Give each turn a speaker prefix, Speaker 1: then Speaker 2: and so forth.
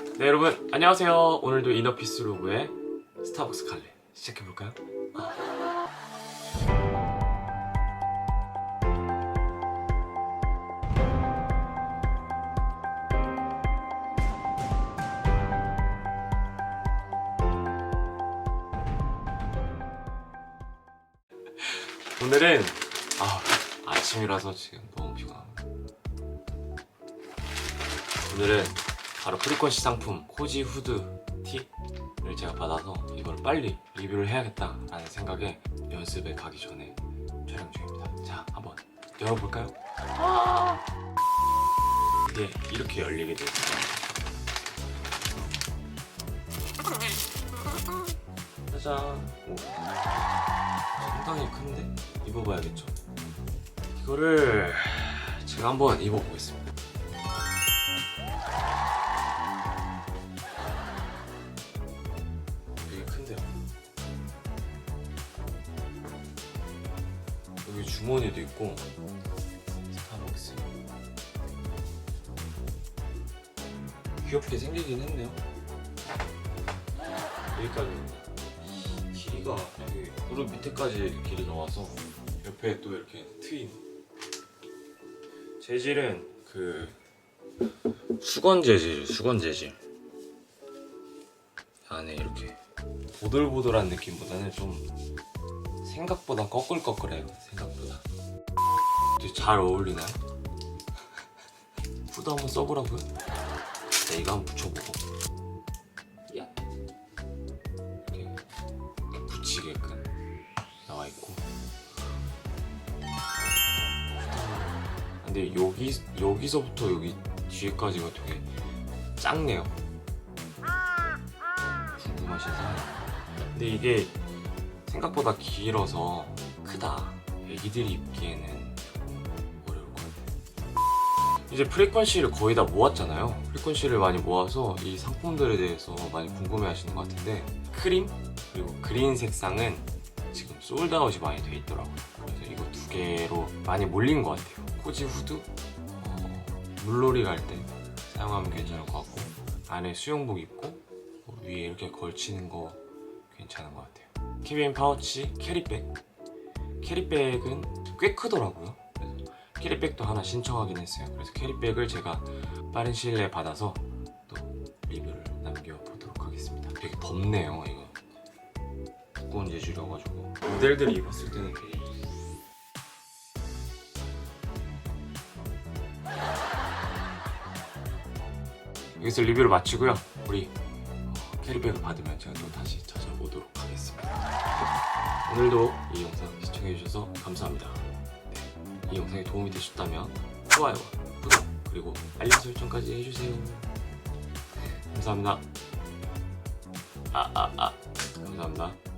Speaker 1: 네 여러분 안녕하세요. 오늘도 이너피스 로그의 스타벅스 갈래 시작해볼까요? 오늘은 아, 아침이라서 지금 너무 피곤합니다. 오늘은 바로 프리퀀시 상품 코지 후드 티를 제가 받아서 이걸 빨리 리뷰를 해야겠다라는 생각에 연습에 가기 전에 촬영 중입니다. 자, 한번 열어볼까요? 이게 이렇게 열리게 되어 있어요. 짜잔. 오. 상당히 큰데 입어봐야겠죠. 이거를 제가 한번 입어보겠습니다. 주머니도 있고 스타벅스 귀엽게 생기긴 했네요. 여기까지. 길이가 되게 무릎 밑에까지 길이가 와서 옆에 또 이렇게 트임 재질은 그 수건 재질 수건 재질. 안에 이렇게 보들보들한 느낌보다는 좀 생각보다 꺼끌꺼끌해요 생각 되게 잘 어울리나요? 후드 한번 써보라고요? 네, 이거 한번 붙여보고 야. 이렇게, 붙이게끔 나와 있고 근데 여기 여기서부터 여기 뒤에까지가 되게 작네요. 궁금하신 사람. 근데 이게 생각보다 길어서 크다. 애기들이 입기에는. 이제 프리퀀시를 거의 다 모았잖아요. 프리퀀시를 많이 모아서 이 상품들에 대해서 많이 궁금해 하시는 것 같은데 크림 그리고 그린 색상은 지금 솔드아웃이 많이 돼 있더라고요. 그래서 이거 두 개로 많이 몰린 것 같아요. 코지 후드 어, 물놀이 갈 때 사용하면 괜찮을 것 같고 안에 수영복 입고 뭐 위에 이렇게 걸치는 거 괜찮은 것 같아요. 키빈 파우치 캐리백 캐리백은 꽤 크더라고요. 캐리백도 하나 신청하긴 했어요. 그래서 캐리백을 제가 빠른 시일 내에 받아서 또 리뷰를 남겨보도록 하겠습니다. 되게 덥네요, 이거. 두꺼운 재질이어가지고 모델들이 입었을 때는 되게 여기서 리뷰를 마치고요. 우리 어, 캐리백을 받으면 제가 또 다시 찾아보도록 하겠습니다. 오늘도 이 영상 시청해주셔서 감사합니다. 네, 이 영상이 도움이 되셨다면 좋아요, 구독, 그리고 알림 설정까지 해주세요. 감사합니다. 아, 아, 아. 감사합니다.